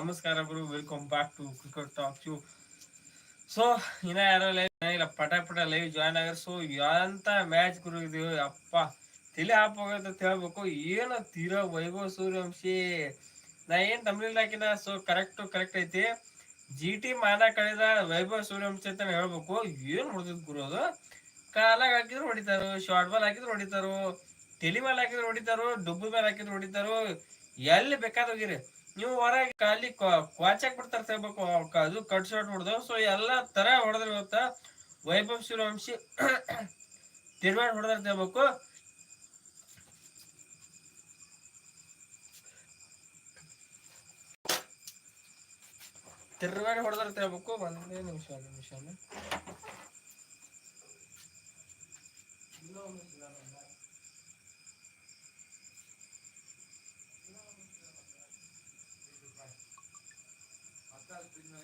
ನಮಸ್ಕಾರ ಗುರು welcome back to cricket talk you so ಇನ್ನ ಯಾರೋ ಲೈವ್ ಇಲ್ಲ ಪಟ ಪಟ ಲೈವ್ ಜಾಯ್ನ್ ಆಗ್ಯಾರ ಸೊ ಎಂತ ಮ್ಯಾಚ್ ಗುರು ಇದು? ಅಪ್ಪ, ತಲೆ ಆಪ್ ಅಂತ ಹೇಳ್ಬೇಕು. ಏನು ತೀರಾ ವೈಭವ್ ಸೂರ್ಯವಂಶಿ? ನಾ ಏನ್ ತಮಿಳ್ ಹಾಕಿನ? ಸೊ ಕರೆಕ್ಟ್ ಕರೆಕ್ಟ್ ಐತಿ. ಜಿ ಟಿ ಮಾನ ಕಳೆದ ವೈಭವ್ ಸೂರ್ಯವಂಶಿ ಅಂತ ಹೇಳ್ಬೇಕು. ಏನ್ ಹೊಡೆದ್ ಗುರು ಅದು? ಕಾಲಾಗ ಹಾಕಿದ್ರು ಹೊಡಿತಾರೋ ಶಾರ್ಟ್ ಬಾಲ್ ಹಾಕಿದ್ರು ಹೊಡಿತಾರೋ ತಲೆ ಮೇಲೆ ಹಾಕಿದ್ರು ಹೊಡಿತಾರೋ ಡುಬ್ಬು ಮೇಲೆ ಹಾಕಿದ್ರು ಹೊಡಿತಾರೋ. ಎಲ್ಲಿ ಬೇಕಾದ ಹೋಗಿರಿ? ನೀವು ಹೊರಗೆ ಖಾಲಿ ಕ್ವಾಚಾಕ್ ಬಿಡ್ತಾರ ಹೇಳ್ಬೇಕು ಅದು ಕಟ್ ಶಾಟ್ ಹೊಡೆದು. ಸೊ ಎಲ್ಲ ತರ ಹೊಡೆದ್ರೆ ಇವತ್ತ ವೈಭವ್ ಸೂರ್ಯವಂಶಿ ತಿರುವಾಡ್ ಹೊಡೆದ್ರೆ ತಗೋಬೇಕು ತಿರುವಾಡಿ ಹೊಡೆದ್ರೆ ತಗೋಬೇಕು ಒಂದೇ ನಿಮಿಷ. ನಿಮಿಷ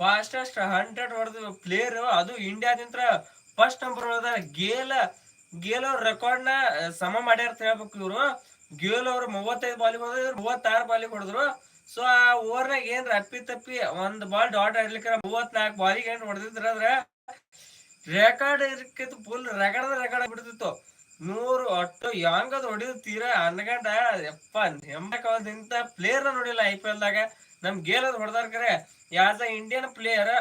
ಫಾಸ್ಟೆಸ್ಟ್ ಹಂಡ್ರೆಡ್ ಹೊಡೆದ ಪ್ಲೇಯರ್ ಅದು ಇಂಡಿಯಾದಿಂತ ಫಸ್ಟ್ ನಂಬರ್ ಹೊಡೆದ ಗೇಲ್ ಗೇಲ್ ಅವ್ರ ರೆಕಾರ್ಡ್ನ ಸಮ ಮಾಡ್ಯಾರ ಹೇಳ್ಬೇಕು ಇವರು. ಗೇಲ್ ಅವ್ರು ಮೂವತ್ತೈದು ಬಾಲಿಗೆ ಹೊಡೆದ್ರು ಮೂವತ್ತಾರು ಬಾಲಿಗೆ ಹೊಡೆದ್ರು. ಸೊ ಆ ಓವರ್ನಾಗ ಏನ್ ಅಪ್ಪಿ ತಪ್ಪಿ ಒಂದ್ ಬಾಲ್ ಡಾಟ್ ಆಡ್ಲಿಕ್ಕೆ ಮೂವತ್ನಾಲ್ಕು ಬಾಲಿಗೆ ಏನ್ ಹೊಡೆದಿದ್ರ ಅಂದ್ರ ರೆಕಾರ್ಡ್ ಇರ್ಕಿತ್ತು ಫುಲ್ ರೆಕಾರ್ಡ್ ರೆಕಾರ್ಡ್ ಬಿಡ್ತಿತ್ತು. ನೂರು ಒಟ್ಟು ಅದು ಹೊಡಿದು ತೀರಾ ಅನ್ಗಂಡ ಯಪ್ಪ ಇಂತ ಪ್ಲೇಯರ್ ನೋಡಿಲ್ಲ ಐ ಪಿ ಎಲ್ ದಾಗ. ನಮ್ ಗೇಲ್ ಅದ್ ಹೊಡೆದಾರ ಕರೆ as Indian player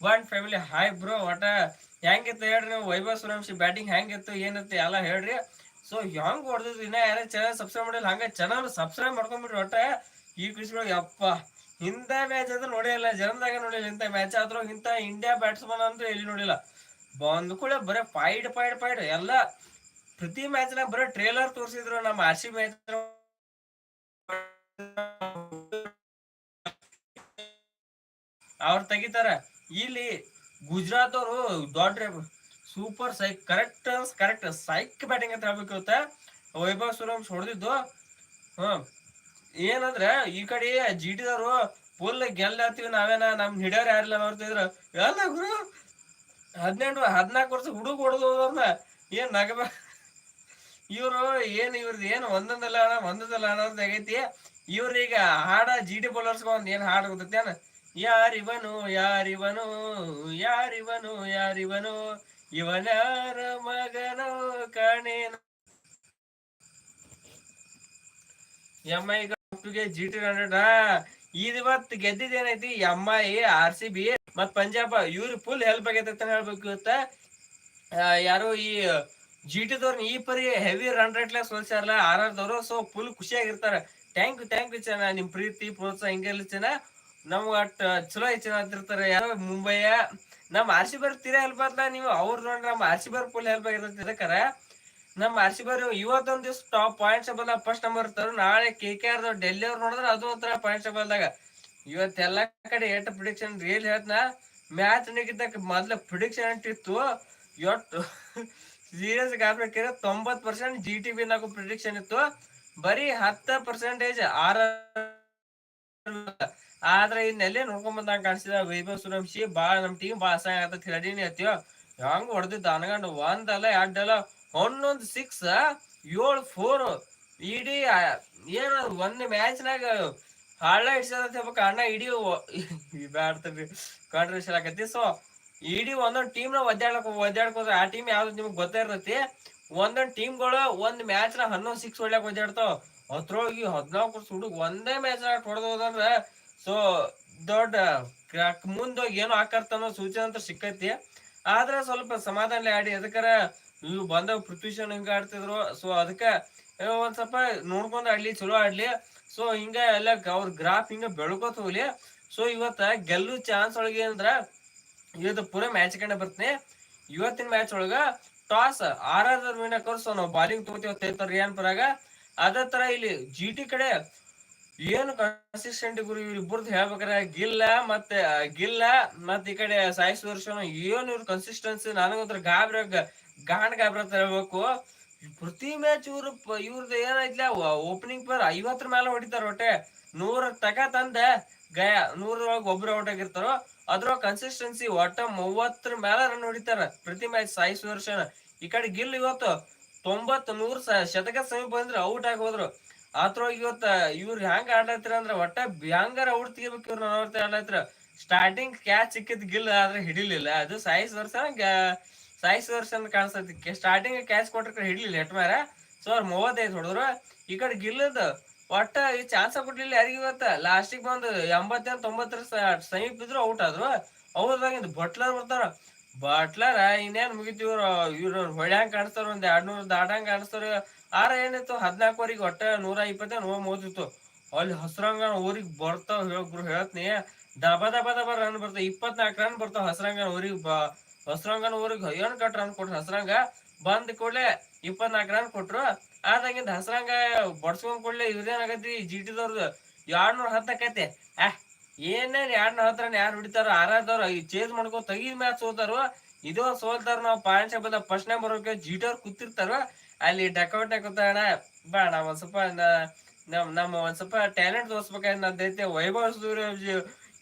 one family hi bro ಒಟ ಹೆಂಗಿತ್ತು ಹೇಳ್ರಿ ನೀವು? ವೈಭವ್ ಸೂರ್ಯವಂಶಿ ಬ್ಯಾಟಿಂಗ್ ಹೆಂಗಿತ್ತು ಏನಿತ್ತು ಎಲ್ಲ ಹೇಳ್ರಿ. ಸೊ ಹೆಂಗ್ ಹೊಡೆದಿದ್ದು ಇನ್ನ ಯಾರೇ ಚಾನಲ್ ಸಬ್ಸ್ಕ್ರೈಬ್ ಮಾಡಿಲ್ಲ, ಹಂಗ ಚಾನಲ್ ಸಬ್ಸ್ಕ್ರೈಬ್ ಮಾಡ್ಕೊಂಡ್ಬಿಟ್ರಿ ಒಟ್ಟ ಈ ಖುಷಿ ಅಪ್ಪ, ಇಂಥ ಮ್ಯಾಚ್ ಅಂದ್ರೆ ನೋಡಿಲ್ಲ, ಜನ್ಮದಾಗ ನೋಡಿಲ್ಲ, ಇಂಥ ಮ್ಯಾಚ್ ಆದ್ರೂ ಇಂಥ ಇಂಡಿಯಾ ಬ್ಯಾಟ್ಸ್ಮನ್ ಅಂದ್ರೆ ಎಲ್ಲಿ ನೋಡಿಲ್ಲ. ಬಂದ ಕೂಡ ಬರೇ ಫೈಡ್ ಫೈಡ್ ಫೈಡ್ ಎಲ್ಲ ಪ್ರತಿ ಮ್ಯಾಚ್ ನಾಗ ಬರೀ ಟ್ರೇಲರ್ ತೋರಿಸಿದ್ರು, ನಮ್ಮ ಸಿ ಮ್ಯಾಚ್ ಅವ್ರು ತೆಗಿತಾರ. ಇಲ್ಲಿ ಗುಜರಾತ್ ಅವರು ದೊಡ್ಡ super psych correct correct psych batting ಅಂತ ಹೇಳ್ಬೇಕು ಇವತ್ತ ವೈಭವ್ ಸೂರ್ಯವಂಶ್ ಹೊಡೆದಿದ್ದು. ಹ್ಮ್. ಏನಂದ್ರ ಈ ಕಡೆ ಜಿ ಟಿದವ್ರು ಫುಲ್ ಗೆಲ್ಲಾತೀವಿ ನಾವೇನ, ನಮ್ ಹಿಡಿಯೋರ್ ಯಾರಿಲ್ಲ ನೋಡ್ತಿದ್ರು ಎಲ್ಲ ಗುರು, ಹದಿನೆಂಟು, ಹದಿನಾಲ್ಕು ವರ್ಷ ಹುಡುಗ ಹೊಡೆದು ಏನ್ ನಗಬ ಇವ್ರು ಏನ್ ಇವ್ರದ್ದು ಏನು ಒಂದೊಂದಲ್ಲ ಅಣ್ಣ, ಒಂದೊಂದಲ್ಲ ಅಂತ ಆಗೈತಿ. ಇವ್ರೀಗ ಹಾಡ ಜಿ ಟಿ ಬೌಲರ್ಸ್ ಒಂದ್ ಏನ್ ಹಾಡು ಗೊತ್ತೇನ ಯಾರಿವನು ಯಾರಿವನು ಯಾರಿವನು ಯಾರಿವನು ಇವನಾರ ಮಗನು ಕಣೇನು. ಎಂ ಗೆ ಜಿ ಟಿ ಹಂಡ್ರೆಡ್ ಇವತ್ತು ಗೆದ್ದಿದ್ದೇನೈತಿ? M I, R C B, ಮತ್ ಪಂಜಾಬ್, ಇವ್ರು ಫುಲ್ ಹೆಲ್ಪ್ ಆಗೈತೆ ಅಂತ ಹೇಳ್ಬೇಕು ಇವತ್ತ. ಯಾರು ಈ ಜಿ ಟಿದವ್ರನ್ನ ಈ ಪರಿ ಹೆವಿ ರನ್ ರೇಟ್ ಸೋಲ್ಸ್ಯಾರಲ್ಲ, ಆರ್ ಆರ್ ದವರು ಸೊ ಫುಲ್ ಖುಷಿಯಾಗಿರ್ತಾರ. ಥ್ಯಾಂಕ್ ಯು ಥ್ಯಾಂಕ್ ಯು ಚೆನ್ನ ನಿಮ್ ಪ್ರೀತಿ, ಪ್ರೋತ್ಸಾಹ ಹಿಂಗೆಲ್ಲ ಚೆನ್ನ ನಮ್ ಅಟ್ ಚಲೋ ಚೆನ್ನ ಅಂತಿರ್ತಾರೆ. ಯಾರೋ ಮುಂಬೈಯ, ನಮ್ ಆರ್ ಸಿ ಬರ್ ತೀರಾ ಹೆಲ್ಪ್ ಆದ್ಲ ನೀವು, ಅವ್ರ ನೋಡ್ರಿ ನಮ್ ಆರ್ ಸಿ ಬರ್ ಫುಲ್ ಹೆಲ್ಪ್ ಆಗಿರ್ತೈತಿ ಇದಕ್ಕರ ನಮ್ ಆರ್ ಸಿ ಬರ್ ಇವತ್ತೊಂದ್ ದಿವ್ಸ top points table first number ಇರ್ತಾರ ನಾಳೆ ಕೆ ಕೆ ಆರ್ ಡೆಲ್ಲಿ ಅವ್ರು ನೋಡಿದ್ರೆ ಅದು ಒಂಥರ ಪಾಯಿಂಟ್ಸ್ ದಾಗ. ಇವತ್ತೆಲ್ಲಾ ಕಡೆ ಏಟ್ ಪ್ರಿಡಿಕ್ಷನ್ ರಿಯಲ್ ಹೇಳ್ತನ ಮ್ಯಾಚ್ ನಿಗಿದ್ದಕ್ಕೆ ಮೊದ್ಲ ಪ್ರಿಡಿಕ್ಷನ್ ಅಂಟಿತ್ತು. ಎಟ್ಟು ಸೀರಿಯಸ್ ಆಗ್ಬೇಕಿದ್ರೆ ತೊಂಬತ್ ಪರ್ಸೆಂಟ್ ಜಿ ಟಿ ಬಿ ನಾಗು ಪ್ರಿಡಿಕ್ಷನ್ ಇತ್ತು. ಬರೀ ಹತ್ತ ಪರ್ಸೆಂಟೇಜ್ ಆರ ಆದ್ರೆ ಇನ್ನೆಲ್ಲೇ ನೋಡ್ಕೊಂಡ್ ಬಂದಂಗ ಕಾಣಿಸಿದ. ವೈಭವ್ ಸೂರ್ಯವಂಶಿ ಬಾಳ ನಮ್ ಟೀಮ್ ಬಾಳ ಅಸಹ್ಯ ಆಗತ್ತ. ಹೇಳೀನಿ ಹತ್ತಿವ ಹೆಂಗ್ ಹೊಡೆದಿದ್ದ? ಅನ್ಗಂಡು ಒಂದಲ್ಲ ಎರಡಲ್ಲ ಹನ್ನೊಂದ್ ಸಿಕ್ಸ್ ಏಳು ಫೋರ್ ಇಡೀ ಏನ, ಒಂದ್ ಮ್ಯಾಚ್ ನಾಗ ಹಳ್ಳ ಹಿಡ್ಸದ ಹೇಳ್ಬೇಕು ಅಣ್ಣ, ಇಡೀ ಬ್ಯಾಡ್ತರಿ ಕಾಂಟ್ರಿಬ್ಯೂಷನ್ ಆಗತ್ತಿ ಸೊ ಇಡೀ ಒಂದೊಂದ್ ಟೀಮ್ನ ಒದ್ದಾಡಕ್ ಒದ್ದಾಡ್ಕೋದ್ರ ಆ ಟೀಮ್ ಯಾವ್ದು ನಿಮ್ಗೆ ಗೊತ್ತೇ ಇರ್ತೈತಿ? ಒಂದೊಂದ್ ಟೀಮ್ಗಳು ಒಂದ್ ಮ್ಯಾಚ್ನ ಹನ್ನೊಂದ್ ಸಿಕ್ಸ್ ಹೊಡ್ಯಾಕ್ ಒದ್ದಾಡ್ತಾವ. ಹತ್ರೋಗಿ ಹದಿನಾಲ್ಕು ವರ್ಷ ಹುಡುಗ ಒಂದೇ ಮ್ಯಾಚ್ ನಾಗ ಹೊಡೆದೋದಂದ್ರ ಸೊ ದೊಡ್ಡ, ಮುಂದೋಗಿ ಏನೋ ಆಕರ್ತ ಅನ್ನೋ ಸೂಚನೆ ಅಂತ ಸಿಕ್ಕೈತಿ. ಆದ್ರೆ ಸ್ವಲ್ಪ ಸಮಾಧಾನ ಆಡಿ ಅದಕ್ಕಾರ ಇವ್ ಬಂದಾಗ ಪೃಥ್ವಿ ಶರ್ಮ ಹಿಂಗ ಆಡ್ತಿದ್ರು? ಸೊ ಅದಕ್ಕ ಒಂದ್ ಸ್ವಲ್ಪ ನೋಡ್ಕೊಂಡ್ ಆಡ್ಲಿ, ಚಲೋ ಆಡ್ಲಿ. ಸೊ ಹಿಂಗ ಎಲ್ಲ ಅವ್ರ ಗ್ರಾಫ್ ಹಿಂಗ ಬೆಳ್ಕೋತ ಹೋಗ್ಲಿ. ಸೊ ಇವತ್ತ ಗೆಲ್ಲು ಚಾನ್ಸ್ ಒಳಗೆ ಅಂದ್ರ ಇವತ್ತು ಪೂರ ಮ್ಯಾಚ್ ಕಂಡ ಬರ್ತೀನಿ. ಇವತ್ತಿನ ಮ್ಯಾಚ್ ಒಳಗ toss R R win so ನಾವು ಬಾಲಿಂಗ್ ತಗೋತೀವಿ ರಿಯಾನ್ ಪರಾಗ ಅದೇ ತರ ಇಲ್ಲಿ ಜಿ ಟಿ ಕಡೆ ಏನು ಕನ್ಸಿಸ್ಟೆಂಟ್ ಗುರು ಇವ್ರಿಬ್ಬರದ್ದು ಹೇಳ್ಬೇಕಾರೆ ಗಿಲ್ಲ ಮತ್ತೆ ಗಿಲ್ಲ ಮತ್ತೆ ಈ ಕಡೆ ಸಾಯಿ ಸುದರ್ಶನ ಏನು ಇವ್ರ ಕನ್ಸಿಸ್ಟೆನ್ಸಿ ನನಗಂತ್ರ ಗಾಬ್ರ ಗಾಂಡ್ ಹೇಳ್ಬೇಕು. ಪ್ರತಿ ಮ್ಯಾಚ್ ಇವ್ರ ಇವ್ರದ್ದು ಏನೈತ್ಲ ಓಪನಿಂಗ್ ಪರ್ ಐವತ್ತರ ಮೇಲೆ ಹೊಡಿತಾರ ಒಟ್ಟೆ. ನೂರ ತಕ ತಂದ ಗಯ ನೂರೊಳಗೆ ಒಬ್ರು ಔಟ್ ಆಗಿರ್ತಾರೋ ಅದ್ರ ಕನ್ಸಿಸ್ಟೆನ್ಸಿ ಒಟ್ಟ ಮೂವತ್ತರ ಮೇಲೆ ರನ್ ಹೊಡಿತಾರ ಪ್ರತಿ ಮ್ಯಾಚ್ ಸಾಯಿ ಸುದರ್ಶನ ಈ ಕಡೆ ಗಿಲ್ ಇವತ್ತು ತೊಂಬತ್ ನೂರ್ ಶತಕ ಸಮೀಪ ಅಂದ್ರೆ ಔಟ್ ಆಗಿ ಹೋದ್ರು. ಆತ್ರೊಳಗೆ ಇವತ್ತ ಇವ್ರ ಹೆಂಗ್ ಆಡ್ಲತ್ತಿರ ಅಂದ್ರ ಒಟ್ಟ ಹ್ಯಾಂಗಾರ ಔಟ್ ತೆಗಿಬೇಕು ಇವ್ರ ನೋಡ್ತಾ ಸ್ಟಾರ್ಟಿಂಗ್ ಕ್ಯಾಚ್ ಸಿಕ್ಕಿದ್ ಗಿಲ್ ಆದ್ರೆ ಹಿಡಿಲಿಲ್ಲ. ಅದು ಸಾಯಿ ಸುದರ್ಶನ ಸಾಯಿ ಸುದರ್ಶನ್ ಕಾಣಿಸ್ತೈತಿ. ಸ್ಟಾರ್ಟಿಂಗ್ ಕ್ಯಾಚ್ ಕೊಟ್ರ ಹಿಡ್ಲಿಲ್ಲ ಎಟ್ ಮ್ಯಾರ ಸೊ ಅವ್ರು ಮೂವತ್ತೈದು ಹೊಡೆದ್ರು. ಈ ಕಡೆ ಗಿಲ್ಲದ ಒಟ್ಟ ಈ ಚಾನ್ಸ್ ಕೊಡ್ಲಿಲ್ಲ ಯಾರಿಗ ಇವತ್ತ. ಲಾಸ್ಟಿಗೆ ಬಂದು ಎಂಬತ್ತೇನು ತೊಂಬತ್ತರ ಸಮೀಪ ಇದ್ರು ಔಟ್ ಆದ್ರು. ಅವ್ರದಾಗ ಬಟ್ಲರ್ ಬರ್ತಾರ. ಬಟ್ಲರ್ ಇನ್ನೇನ್ ಮುಗಿತು ಇವ್ರು? ಇವ್ರು ಹೊಳ್ಯಾಂಗ್ ಕಾಣಿಸ್ತಾರ ಒಂದ್ ಎರಡ್ ನೂರ ದಾಟಂಗ್ ಕಾಣಿಸ್ತಾರ ಆರ ಏನಿತ್ತು? ಹದಿನಾಲ್ಕುವರೆಗೆ ಒಟ್ಟ ನೂರ ಇಪ್ಪತ್ತ ನೂರ ಮೂವತ್ತಿತ್ತು. ಅಲ್ಲಿ ಹಸ್ರಂಗ ಊರಿಗೆ ಬರ್ತಾವ ಗುರು ಹೇಳ್ತೀನಿ. ದಬ ದಬ ದಬ ರನ್ ಬರ್ತಾವ. ಇಪ್ಪತ್ನಾಲ್ಕು ರನ್ ಬರ್ತಾವ ಹಸ್ರಂಗನ ಊರಿಗೆ ಬ ಹಸ್ರಂಗನ ಊರಿಗೆ ಏನ್ ಕಟ್ರ ರನ್ ಕೊಟ್ರು? ಹಸ್ರಂಗ ಬಂದ್ ಕೂಡ್ಲೆ ಇಪ್ಪತ್ನಾಲ್ಕು ರನ್ ಕೊಟ್ರು. ಆದಂಗಿಂದ ಹಸ್ರಂಗ ಬಡ್ಸ್ಕೊಂಡ್ ಕೂಡ್ಲೆ ಇವ್ರದೇನಾಗತಿ ಜಿ ಟಿದವ್ರದ್ದು ಎರಡ್ನೂರ ಹತ್ತಕೈತೆ ಆ, ಏನೇನ್ ಎರಡ್ನೂರ ಹತ್ರ ಯಾರು ಹಿಡಿತಾರ ಆರಾದವ್ರ ಈ ಚೇಂಜ್ ಮಾಡ್ಕೊಂಡ್ ತೆಗಿದ್ ಮ್ಯಾಚ್ ಸೋತಾರ. ಇದು ಸೋಲ್ತಾರ ನಾವು ಪಾಯಿಂಟ್ ಬಂದ ಫಸ್ಟ್ ನೇ ಬರೋಕೆ ಜಿಟೋರ್ ಕೂತಿರ್ತಾರ. ಅಲ್ಲಿ ಡಕೌಟ್ ಕೂತಾಣ ಬಾ ನಾವ್ ಒಂದ್ ಸ್ವಲ್ಪ ನಮ್ ನಮ್ಮ ಒಂದ್ ಸ್ವಲ್ಪ ಟ್ಯಾಲೆಂಟ್ ತೋರ್ಸ್ಬೇಕಾದ್ರೆ ವೈಭವ ಸೂರ್ಯ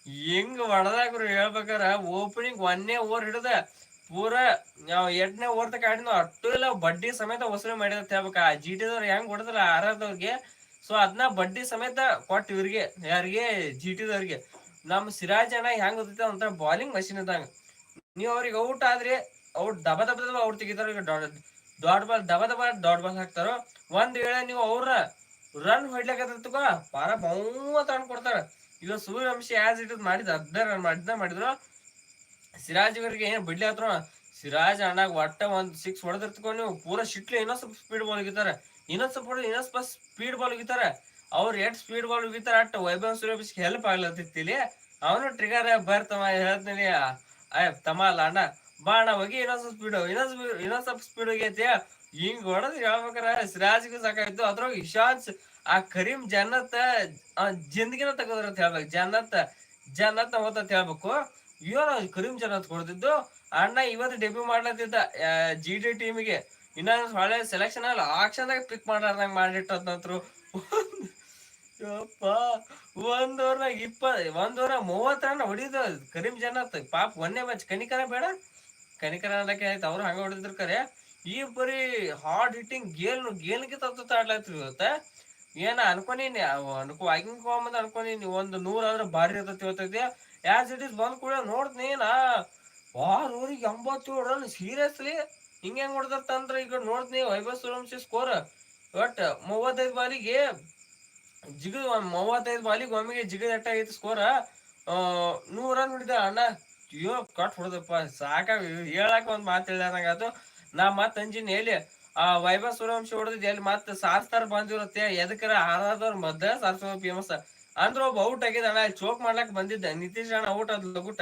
ಹೆಂಗ್ ಹೊಡೆದಾಗ್ರು ಹೇಳ್ಬೇಕಾರ ಓಪನಿಂಗ್ ಒಂದೇ ಓವರ್ ಹಿಡಿದ ಪೂರ ನಾವ್ ಎಂಟನೇ ಓವರ್ ತಕ ಆಡಿದ್ವಿ ಅಟ್ಟು ಇಲ್ಲ, ಬಡ್ಡಿ ಸಮೇತ ವಸೂಲಿ ಮಾಡಿದ ಹೇಳ್ಬೇಕ. ಆ ಜಿ ಟಿದವ್ರು ಹೆಂಗ್ ಹೊಡೆದ್ರ ಆರಾಧವ್ರಿಗೆ ಸೊ ಅದನ್ನ ಬಡ್ಡಿ ಸಮೇತ ಕೊಟ್ಟು ಇವ್ರಿಗೆ, ಯಾರಿಗೆ? ಜಿ ಟಿದವ್ರಿಗೆ ನಮ್ ಸಿರಾಜ್ ಅಣ್ಣ ಹೆಂಗ್ ಗೊತ್ತೈತೆ ಅಂತ ಬಾಲಿಂಗ್ ಮಷಿನ್ ಇದ್ದಂಗ. ನೀವ್ ಅವ್ರಿಗೆ ಔಟ್ ಆದ್ರೆ, ಔಟ್ ದಬ ದಬ ದಬ ಔಟ್ ತೆಗಿತಾರ ದೊಡ್ಡ ದೊಡ್ಡ ಬಾಲ್ ದಬ ದಬ ದೊಡ್ಡ ಬಾಲ್ ಹಾಕ್ತಾರ, ಒಂದ್ ವೇಳೆ ನೀವು ಅವ್ರ ರನ್ ಹೊಡ್ಲಿಕ್ಕೆ ಪಾರ ಬಹುಮತ ರನ್ ಕೊಡ್ತಾರ ಈಗ ಸೂರ್ಯವಂಶಿ ಆಸ್ ಇಟ್ ಮಾಡಿದ ಅರ್ಧ ರನ್ ಮಾಡಿದ ಮಾಡಿದ್ರು. ಸಿರಾಜ್ ಇವರಿಗೆ ಏನ್ ಬಿಡ್ಲಿ ಹತ್ರ ಸಿರಾಜ್ ಅಣ್ಣಾಗ ಒಟ್ಟ ಒಂದ್ ಸಿಕ್ಸ್ ಹೊಡೆದಿರ್ತ್ಕೊಂಡು ನೀವು, ಪೂರಾ ಶಿಟ್ಲಿ ಇನ್ನೊಂದ್ ಸ್ವಲ್ಪ ಸ್ಪೀಡ್ ಬಾಲ್ ಹೋಗಿತಾರೆ ಇನ್ನೊಂದ್ ಸ್ವಲ್ಪ ಇನ್ನೊಂದ್ ಸ್ವಲ್ಪ ಸ್ಪೀಡ್ ಬಾಲ್ ಹೋಗಿತಾರೆ ಅವ್ರು ಎಟ್ ಸ್ಪೀಡ್ ಬಾಲ್ ಹೋಗಿತಾರ ಅಟ್ ವೈಭವ್ ಸೂರ್ಯವಂಶಿಗೆ ಹೆಲ್ಪ್ ಆಗ್ಲತ್ತಿತ್ತಿಲಿ ಅವನು ಟ್ರಿಗರ್ ಬರ್ತಮ್ಮ ಹೇಳ್ತೀನಿ ಅಯ್ಯ ತಮ್ಮ ಅಲ್ಲ ಅಣ್ಣ. ಬಾ ಅಣ್ಣ, ಹೋಗಿ ಇನ್ನೊಂದ್ ಸ್ವಲ್ಪ ಸ್ಪೀಡ್ ಇನ್ನೊಂದ್ ಇನ್ನೊಂದ್ ಸ್ವಲ್ಪ ಸ್ಪೀಡ್ ಹೋಗೈತಿ ಹಿಂಗ್ ಹೊಡೆದ್ ಹೇಳ್ಬೇಕಾರ, ಸಿರಾಜ್ಗೂ ಸಾಕಾಯ್ತು. ಅದ್ರೊಳಗೆ ಇಶಾನ್ಸ್ ಆ ಕರೀಂ ಜನ್ನತ್ ಜಿಂದಗಿನ ತಗೋದ್ರ ಅಂತ ಹೇಳ್ಬೇಕು. ಜನ್ನತ್ ಜನ್ನತ್ ಹೋತ ಹೇಳ್ಬೇಕು. ಇವನು ಕರೀಂ ಜನ್ನತ್ ಕೊಡ್ತಿದ್ದು. ಅಣ್ಣ ಇವತ್ತು ಡೆಬ್ಯೂ ಮಾಡ್ಲತ್ತಿದ್ದ ಜಿ ಡಿ ಟೀಮಿಗೆ ಇನ್ನೊಂದು ಹೊಳೆ ಸೆಲೆಕ್ಷನ್ ಅಲ್ಲ ಆಕ್ಷನ್ದಾಗ ಪಿಕ್ ಮಾಡ್ಲಾರ್ದಂಗ ಮಾಡಿಟ್ಟಂತ್ರು ಯಪ್ಪ ಓವರ್ನಾಗ ಇಪ್ಪ, ಒಂದ್ ಮೂವತ್ತು ರನ್ ಕರೀಂ ಜನ್ನತ್. ಪಾಪ ಒಂದೇ ಮ್ಯಾಚ್ ಕನಿಕರ ಬೇಡ. ಕನಿಕರ ಅನ್ನಕ್ಕೆ ಆಯ್ತು, ಅವ್ರು ಹಂಗ ಹೊಡೆದ್ರು ಕರೆ ಈ ಬರೀ ಹಾರ್ಡ್ ಹಿಟ್ಟಿಂಗ್ ಗೇಲ್ ಗೇಲ್ಗೆ ತತ್ತು ಆಡ್ಲತ್ರಿ ಇವತ್ತ. ಏನ ಅನ್ಕೊಂಡಿನಿ ಅನ್ಕೋ ಆಗಿಂಕೊಂಬಂದ್ ಅನ್ಕೊಂಡಿನಿ, ಒಂದು ನೂರ ಆದ್ರೆ ಭಾರಿ ಇರ್ತೈತಿ ಹೇಳ್ತೈತಿ ಇಟ್ ಇಸ್ ಬಂದ್ ಕೂಡ ನೋಡ್ತೀನಿ ನಾ. ಆರ್ ಊರಿಗೆ ಎಂಬತ್ತೇಳು ರನ್ ಸೀರಿಯಸ್ಲಿ ಹಿಂಗ ಹೆಂಗ್ ಹೊಡ್ದತ್ತಂದ್ರ ಈಗ ನೋಡ್ತೀನಿ ವೈಭವ್ ಸೂರ್ಯವಂಶಿ ಸ್ಕೋರ್ ಒಟ್ ಮೂವತ್ತೈದು ಬಾಲಿಗೆ ಜಿಗ ಮೂವತ್ತೈದು ಬಾಲಿಗೆ ಒಮ್ಮೆಗೆ ಜಿಗದ್ ಆಗಿತ್ತು ಸ್ಕೋರ್ ನೂರ್ ರನ್ ಹೊಡಿದ ಅಣ್ಣ. ಅಯ್ಯೋ ಕಟ್ ಹೊಡೆದಪ್ಪ, ಸಾಕಾಗ ಹೇಳಾಕ ಒಂದ್ ಮಾತು ಹೇಳ್ದಂಗಾತು ನಾ ಮತ್ತೆ ಅಂಜಿನ, ಎಲ್ಲಿ? ಆ, ವೈಭವ ಸೂರ್ಯವಂಶಿ ಹೊಡೆದಿದ್ದು. ಎಲ್ಲಿ ಮತ್ ಸಾರ್ಸ್ತಾರ ಬಂದಿರುತ್ತೆ ಎದಕ್ಕರ ಹಾರಾದವ್ರ ಮದ್ದ ಸಾರ್ಸೋ ಫೇಮಸ್ ಅಂದ್ರ ಒಬ್ಬ ಔಟ್ ಆಗಿದ ಅಣ್ಣ ಚೋಕ್ ಮಾಡ್ಲಕ್ ಬಂದಿದ್ದ. ನಿತೀಶ್ ಅಣ್ಣ ಔಟ್ ಅದ್ ಲಗುಟ.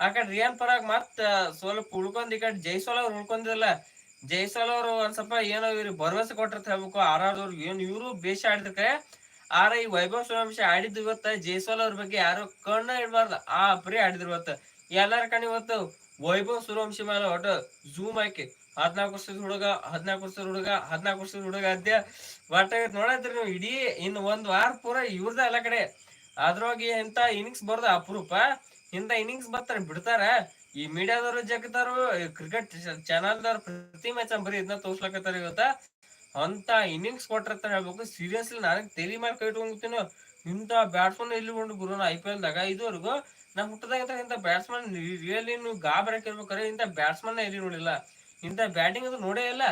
ಆ ಕಡೆ ರಿಯಾನ್ ಪರಾಗ್ ಮತ್ ಸ್ವಲ್ಪ ಉಳ್ಕೊಂಡ್ ಈ ಕಡೆ ಜೈಸ್ವಾಲ್ ಅವ್ರು ಉಳ್ಕೊಂಡಿಲ್ಲ ಜೈಸ್ವಾಲ್ ಅವ್ರು ಒಂದ್ ಸ್ವಲ್ಪ ಏನೋ ಇವ್ರಿಗೆ ಭರವಸೆ ಕೊಟ್ಟಿರ್ತ ಹೇಳ್ಬೇಕು. ಆರಾದವ್ರು ಏನ್ ಇವ್ರು ಬೇಷ ಆಡಿದ್ರೆ. ಆರ ಈ ವೈಭವ್ ಸೂರ್ಯವಂಶಿ ಆಡಿದ್ ಇವತ್ತ ಜೈಸ್ವಾಲ್ ಅವ್ರ ಬಗ್ಗೆ ಯಾರು ಕಣ್ಣ ಇಡ್ಬಾರ್ದ. ಆ ಪರಿ ಆಡಿದ್ರು ಇವತ್ತು. ಎಲ್ಲಾರ ಕಣ್ ಇವತ್ತು ವೈಭವ್ ಸೂರ್ಯವಂಶಿ ಮೇಲೆ ಒಟ್ಟು ಜೂಮ್ ಹಾಕಿ. ಹದ್ನಾಲ್ಕು ವರ್ಷದ ಹುಡುಗ, ಹದಿನಾಲ್ಕು ವರ್ಷದ ಹುಡುಗ, ಹದಿನಾಲ್ಕು ವರ್ಷದ ಹುಡುಗ ಅದ್ಯ ಬಟ್ ನೋಡತ್ರಿ ನೀವು ಇಡೀ ಇನ್ ಒಂದ್ ವಾರ ಪೂರ ಇವ್ರದ ಎಲ್ಲ ಕಡೆ. ಅದ್ರೊಳಗೆ ಇಂತ ಇನ್ನಿಂಗ್ಸ್ ಬರ್ದ ಅಪರೂಪ. ಇಂತ ಇನ್ನಿಂಗ್ಸ್ ಬರ್ತಾರೆ, ಬಿಡ್ತಾರ. ಈ ಮೀಡಿಯಾದವ್ರು ಜಗತ್ತಾರು ಕ್ರಿಕೆಟ್ ಚಾನಲ್ದವ್ರು ಪ್ರತಿ ಮ್ಯಾಚ್ ಬರೀ ಇದನ್ನ ತೋರ್ಸ್ಲಕತ್ತಾರ ಇವತ್ತ ಅಂತ ಇನ್ನಿಂಗ್ಸ್ ಕೊಟ್ಟಿರ್ತಾರೆ ಹೇಳ್ಬೇಕು. ಸೀರಿಯಸ್ಲಿ ನನಗೆ ತೆಲಿ ಮೇಲೆ ಕೈ ಇಟ್ಕೊಂಡ್ಬಿಡ್ತೀನಿ. ಇಂತ ಬ್ಯಾಟ್ಸ್ಮನ್ ಇಲ್ಲಿ ಉಂಡು ಗುರು ಐ ಪಿ ಎಲ್ ದಾಗ. ಇದುವರೆಗೂ ನಾ ಹುಟ್ಟದಾಗ ಇಂತ ಬ್ಯಾಟ್ಸ್ಮನ್ ರಿಯಲಿ ನೀವು ಇರ್ಬೇಕಾರೆ ಇಂತ ಬ್ಯಾಟ್ಸ್ಮನ್ ಎಲ್ಲಿ ನೋಡಿಲ್ಲ. ಇಂತ ಬ್ಯಾಟಿಂಗ್ ಅದು ನೋಡೇ ಇಲ್ಲ.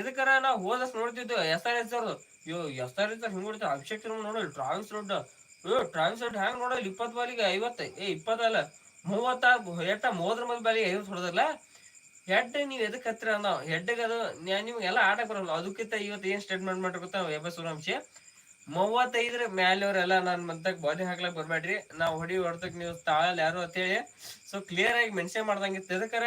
ಇದಕ್ಕರ ನಾವು ಹೋದಷ್ಟು ನೋಡ್ತಿದ್ದು ಎಸ್ ಆರ್ ಎಸ್ ಅವರು. ಅಯ್ಯೋ ಎಸ್ ಆರ್ ಎಸ್ ಹಿಂಗೆ ಹೊಡಿತಾವ ಅಭಿಷೇಕ್ ಶರ್ಮಾ ನೋಡಿ ಟ್ರಾವಿಸ್ ರೋಡ್ ಯೋ ಟ್ರಾವಿಸ್ ರೋಡ್ ಹ್ಯಾಂಗ್ ನೋಡಲ್ಲ ಇಪ್ಪತ್ತು ಬಾಲಿಗೆ ಐವತ್ತ, ಏ ಇಪ್ಪತ್ತಲ್ಲ ಮೂವತ್ತ, ಎಟ್ಟ, ಮೂವತ್ತರ ಮಂದಿ ಬಾಲಿಗೆ ಐವತ್ತು ಹೊಡೆದಲ್ಲ ಹೆಡ್ ನೀವು ಎದಕ್ಕೆ ಹತ್ತಿರ ನಾವು ಹೆಡ್ಗೆ ಅದು ನಿಮ್ಗೆಲ್ಲ ಆಟಕ್ಕೆ ಬರಲ್ಲ. ಅದಕ್ಕಿಂತ ಇವತ್ತು ಏನು ಸ್ಟೇಟ್ಮೆಂಟ್ ಮಾಡ್ರಿ ಎಬ್ಬ ಎಬ ಸೂರ್ಯವಂಶಿ. ಮೂವತ್ತೈದ್ರ ಮ್ಯಾಲವ್ರೆಲ್ಲ ನಾನ್ ಮಂತಕ್ ಬಾಲಿಂಗ್ ಹಾಕ್ಲಕ್ ಬರ್ಬೇಡ್ರಿ ನಾವ್ ಹೊಡಿ ಹೊಡ್ತಕ್ ನೀವು ತಾಳಲ್ ಯಾರು ಅಂತ ಹೇಳಿ. ಸೊ ಕ್ಲಿಯರ್ ಆಗಿ ಮೆನ್ಷನ್ ಮಾಡ್ದಂಗಿತ್ತು. ಎದಕ್ಕಾರ